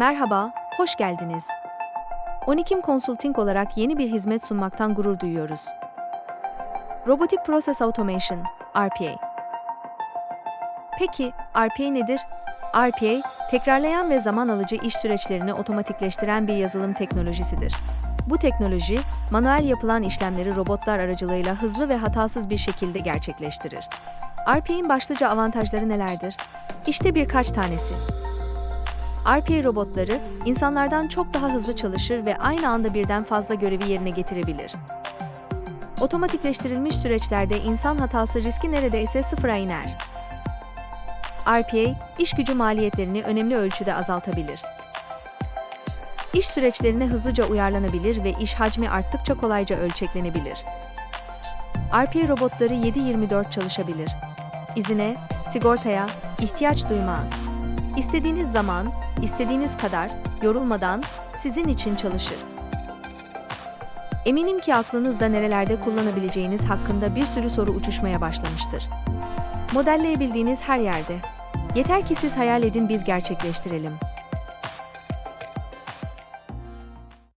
Merhaba, hoş geldiniz. Onikim Consulting olarak yeni bir hizmet sunmaktan gurur duyuyoruz. Robotic Process Automation, RPA. Peki, RPA nedir? RPA, tekrarlayan ve zaman alıcı iş süreçlerini otomatikleştiren bir yazılım teknolojisidir. Bu teknoloji, manuel yapılan işlemleri robotlar aracılığıyla hızlı ve hatasız bir şekilde gerçekleştirir. RPA'in başlıca avantajları nelerdir? İşte birkaç tanesi. RPA robotları, insanlardan çok daha hızlı çalışır ve aynı anda birden fazla görevi yerine getirebilir. Otomatikleştirilmiş süreçlerde insan hatası riski neredeyse sıfıra iner. RPA, iş gücü maliyetlerini önemli ölçüde azaltabilir. İş süreçlerine hızlıca uyarlanabilir ve iş hacmi arttıkça kolayca ölçeklenebilir. RPA robotları 7-24 çalışabilir. İzine, sigortaya ihtiyaç duymaz. İstediğiniz zaman, istediğiniz kadar, yorulmadan sizin için çalışır. Eminim ki aklınızda nerelerde kullanabileceğiniz hakkında bir sürü soru uçuşmaya başlamıştır. Modelleyebildiğiniz her yerde. Yeter ki siz hayal edin biz gerçekleştirelim.